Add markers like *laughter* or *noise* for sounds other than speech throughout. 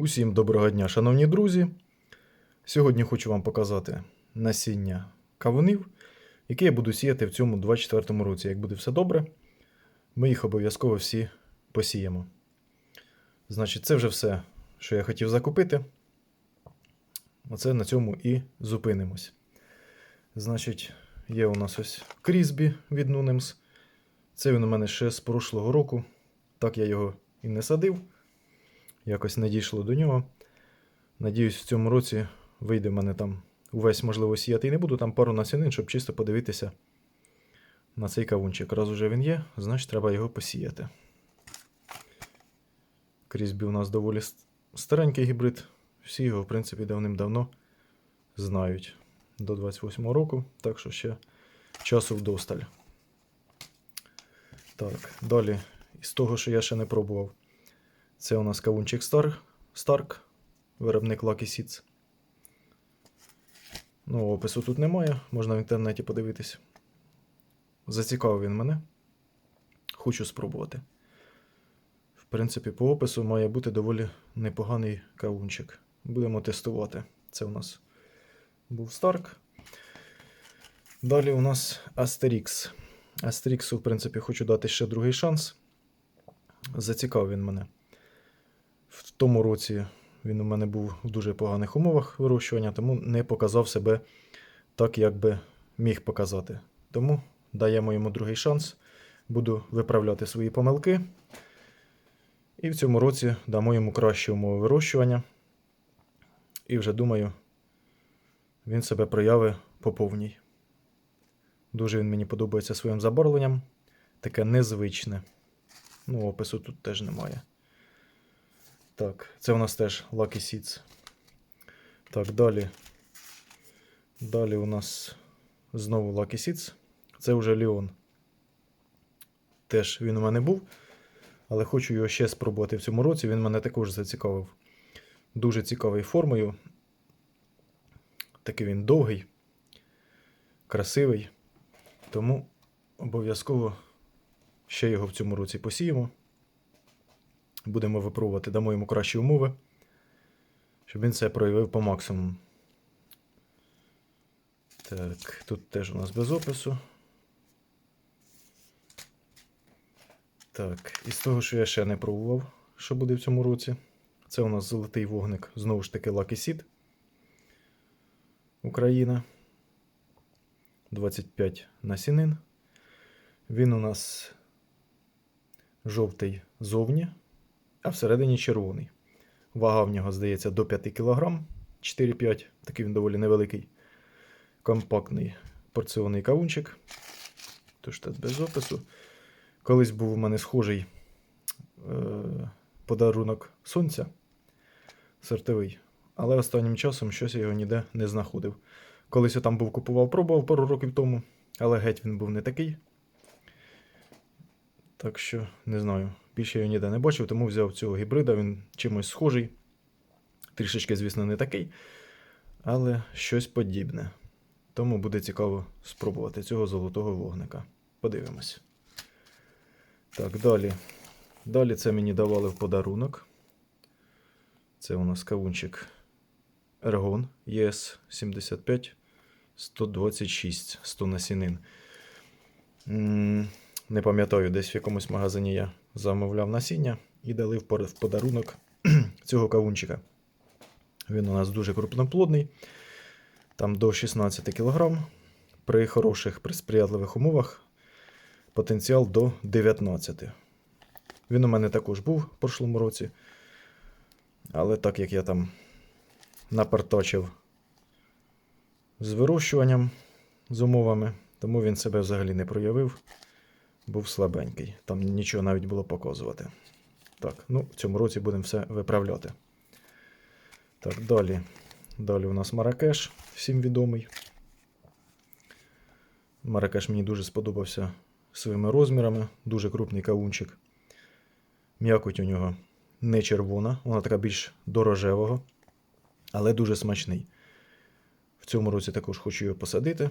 Усім доброго дня, шановні друзі. Сьогодні хочу вам показати насіння кавунів, які я буду сіяти в цьому 24 році. Як буде все добре, ми їх обов'язково всі посіємо. Значить, це вже все, що я хотів закупити. Оце на цьому і зупинимось. Значить, є у нас ось крізбі від Nunems. Це він у мене ще з прошлого року. Так я його і не садив. Якось не дійшло до нього. Надіюсь, в цьому році вийде в мене там увесь можливо сіяти і не буду там пару насінин, щоб чисто подивитися на цей кавунчик. Раз уже він є, значить треба його посіяти. Крізбі у нас доволі старенький гібрид. Всі його, в принципі, давним-давно знають до 28-го року, так що ще часу вдосталь. Так, далі, із того, що я ще не пробував. Це у нас кавунчик Stark, виробник Lucky Seeds. Ну, опису тут немає, можна в інтернеті подивитись. Зацікавив він мене. Хочу спробувати. В принципі, по опису має бути доволі непоганий кавунчик. Будемо тестувати. Це у нас був Stark. Далі у нас Asterix. Астеріксу, в принципі, хочу дати ще другий шанс. Зацікавив він мене. Тому році він у мене був в дуже поганих умовах вирощування, тому не показав себе так, як би міг показати. Тому даємо йому другий шанс. Буду виправляти свої помилки. І в цьому році дамо йому кращі умови вирощування. І вже думаю, він себе прояви по повній. Дуже він мені подобається своїм забарвленням. Таке незвичне. Ну, опису тут теж немає. Так, це у нас теж Lucky Seeds. Так, далі. Далі у нас знову Lucky Seeds. Це вже Ліон. Теж він у мене був. Але хочу його ще спробувати в цьому році. Він мене також зацікавив. Дуже цікавий формою. Такий він довгий, красивий. Тому обов'язково ще його в цьому році посіємо. Будемо випробувати, дамо йому кращі умови, щоб він це проявив по максимуму. Так, тут теж у нас без опису. Так, із того, що я ще не пробував, що буде в цьому році. Це у нас золотий вогник, знову ж таки, Lucky Seed. Україна. 25 насінин. Він у нас жовтий зовні, а всередині червоний. Вага в нього, здається, до 5 кг. 4-5, такий він доволі невеликий, компактний порціонний кавунчик. Тож тут без опису. Колись був у мене схожий е, подарунок сонця сортовий, але останнім часом щось я його ніде не знаходив. Колись я там був купував, пробував пару років тому, але геть він був не такий. Так що, не знаю, більше його ніде не бачив, тому взяв цього гібрида, він чимось схожий. Трішечки, звісно, не такий, але щось подібне. Тому буде цікаво спробувати цього золотого вогника. Подивимось. Так, далі. Далі це мені давали в подарунок. Це у нас кавунчик Ergon ES 75 126 100 насінин. Не пам'ятаю, десь в якомусь магазині я замовляв насіння і дали в подарунок *clears throat* цього кавунчика. Він у нас дуже крупноплодний, там до 16 кг. При хороших, при сприятливих умовах потенціал до 19. Він у мене також був в прошлому році. Але так як я там напартачив з вирощуванням з умовами, тому він себе взагалі не проявив. Був слабенький. Там нічого навіть було показувати. Так, ну, в цьому році будемо все виправляти. Так, далі. Далі у нас Маракеш, всім відомий. Маракеш мені дуже сподобався своїми розмірами. Дуже крупний кавунчик. М'якоть у нього не червона, вона така більш дорожевого, але дуже смачний. В цьому році також хочу його посадити,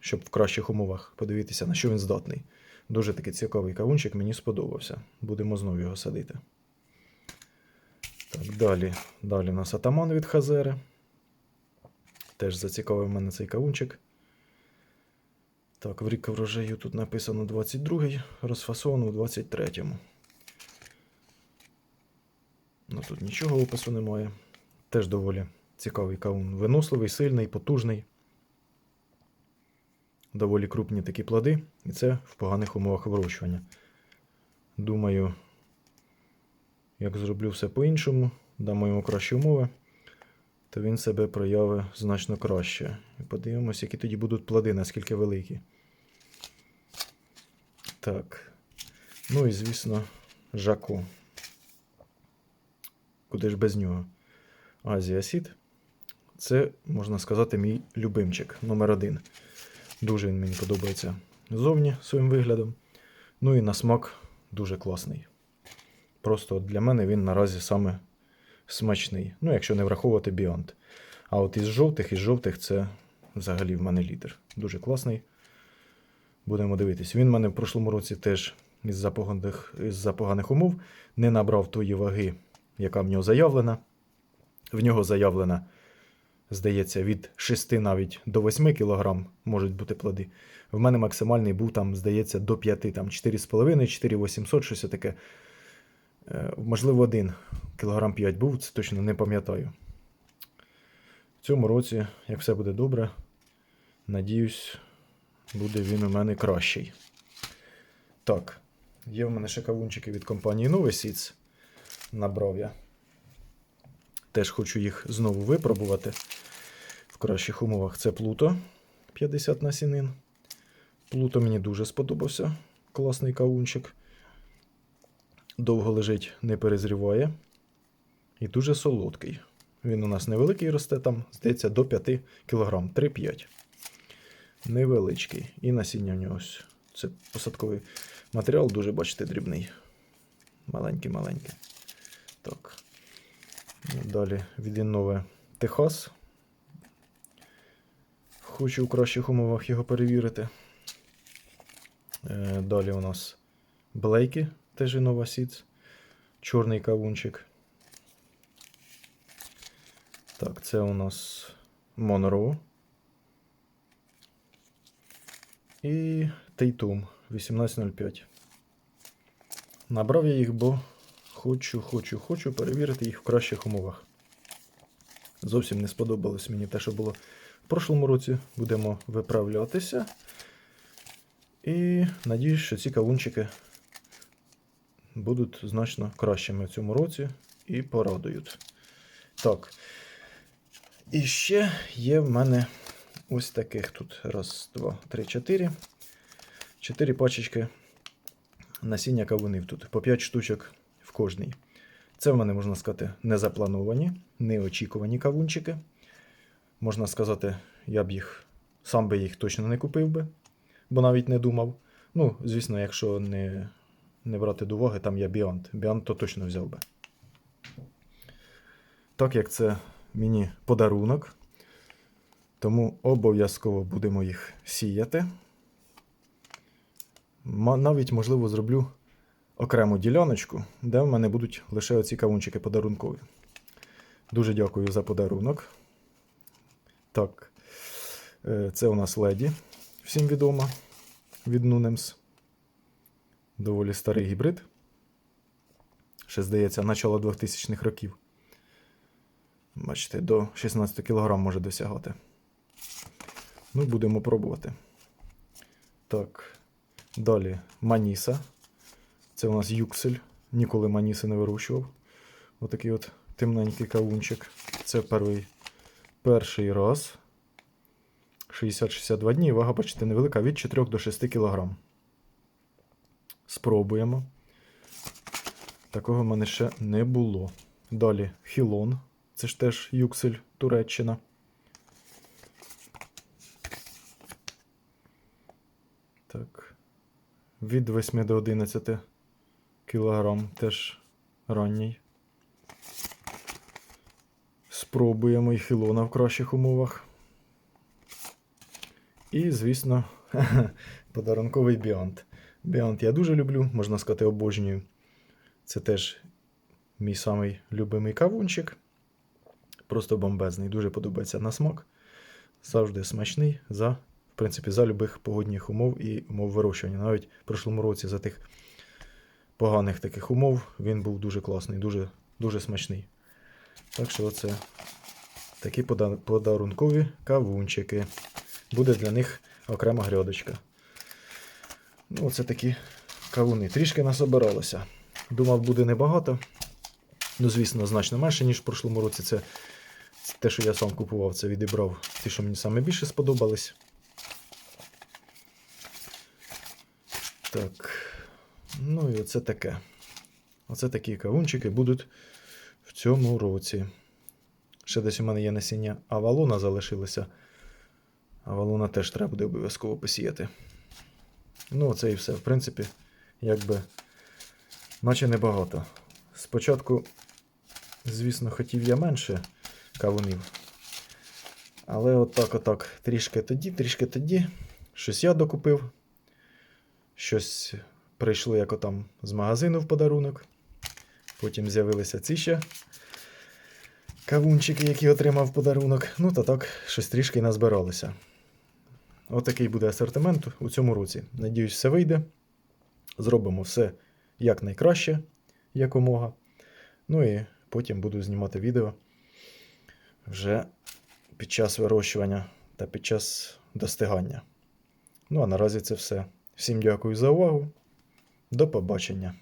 щоб в кращих умовах подивитися, на що він здатний. Дуже такий цікавий кавунчик, мені сподобався. Будемо знову його садити. Так, далі. Далі у нас атаман від Хазери. Теж зацікавив мене цей кавунчик. Так, в рік врожаю тут написано 22-й, розфасовано у 23-му. Ну тут нічого опису немає. Теж доволі цікавий кавун. Виносливий, сильний, потужний. Доволі крупні такі плоди, і це в поганих умовах вирощування. Думаю, як зроблю все по-іншому, дамо йому кращі умови, то він себе проявить значно краще. І подивимось, які тоді будуть плоди, наскільки великі. Так. Ну і, звісно, Жако. Куди ж без нього? Азія Сід. Це, можна сказати, мій любимчик номер один. Дуже він мені подобається зовні своїм виглядом. Ну і на смак дуже класний. Просто для мене він наразі саме смачний. Ну, якщо не враховувати Біонт. А от із жовтих, із жовтих це взагалі в мене лідер. Дуже класний. Будемо дивитись. Він в мене в прошлому році теж із-за поганих, із-за поганих умов не набрав тої ваги, яка в нього заявлена. В нього заявлена, здається, від 6 навіть до 8 кг можуть бути плоди. В мене максимальний був там, здається, до 5, там 4,5, 4,800, щось таке. Е, Можливо, 1 кілограм 5 був, це точно не пам'ятаю. В цьому році, як все буде добре, надіюсь, буде він у мене кращий. Так, є в мене ще кавунчики від компанії Новий. Набрав я. Теж хочу їх знову випробувати в кращих умовах. Це Плуто 50 насінин. Плуто мені дуже сподобався. Класний кавунчик. Довго лежить, не перезріває. І дуже солодкий. Він у нас невеликий росте, там, здається, до 5 кг, 3-5. Невеличкий. І насіння в нього ось. Це посадковий матеріал, дуже, бачите, дрібний. Маленький-маленький. Так. Далі від Техас. Хочу у кращих умовах його перевірити. Е, Далі у нас Блейки, теж Innova Seeds. Чорний кавунчик. Так, це у нас Монроу. І Тейтум 1805. Набрав я їх, бо хочу, хочу, хочу перевірити їх в кращих умовах. Зовсім не сподобалось мені те, що було в прошлому році. Будемо виправлятися. І надіюсь, що ці кавунчики будуть значно кращими в цьому році і порадують. Так. І ще є в мене ось таких тут. Раз, два, три, чотири. Чотири пачечки насіння кавунів тут. По 5 штучок в кожній. Це в мене, можна сказати, незаплановані, неочікувані кавунчики. Можна сказати, я б їх сам би їх точно не купив би, бо навіть не думав. Ну, звісно, якщо не, не брати до уваги, там є Біант. Біант то точно взяв би. Так як це мені подарунок, тому обов'язково будемо їх сіяти. Навіть, можливо, зроблю окрему діляночку, де в мене будуть лише оці кавунчики подарункові. Дуже дякую за подарунок. Так, е, це у нас леді, всім відома від Nunems. Доволі старий гібрид. Ще, здається, начало 2000-х років. Бачите, до 16 кг може досягати. Ну, будемо пробувати. Так. Далі Маніса. Це у нас юксель. Ніколи Маніси не вирощував. Отакий от темненький кавунчик. Це перший, перший раз. 60-62 дні. Вага, бачите, невелика від 4 до 6 кг. Спробуємо. Такого в мене ще не було. Далі Хілон. Це ж теж юксель Туреччина. Так. Від 8 до 11 кілограм теж ранній. Спробуємо і хілона в кращих умовах. І, звісно, *laughs* подарунковий біант. Біант я дуже люблю, можна сказати, обожнюю. Це теж мій самий любимий кавунчик. Просто бомбезний. Дуже подобається на смак. Завжди смачний за, в принципі, за любих погодних умов і умов вирощування. Навіть в прошлому році за тих поганих таких умов він був дуже класний, дуже, дуже смачний. Так що це такі подарункові кавунчики. Буде для них окрема грядочка. Ну, це такі кавуни. Трішки насобиралося. Думав, буде небагато. Ну, звісно, значно менше, ніж в прошлому році. Це те, що я сам купував, це відібрав ті, що мені саме більше сподобались. Так. Ну і оце таке. Оце такі кавунчики будуть в цьому році. Ще десь у мене є насіння авалона залишилося. Авалона теж треба буде обов'язково посіяти. Ну, оце і все. В принципі, якби, наче небагато. Спочатку, звісно, хотів я менше кавунів. Але отак, отак, трішки тоді, трішки тоді. Щось я докупив. Щось прийшло як отам з магазину в подарунок. Потім з'явилися ці ще кавунчики, які отримав подарунок. Ну, та так, щось трішки назбиралося. Отакий буде асортимент у цьому році. Надіюсь, все вийде. Зробимо все якнайкраще, якомога. Ну і потім буду знімати відео вже під час вирощування та під час достигання. Ну а наразі це все. Всім дякую за увагу. До побачення.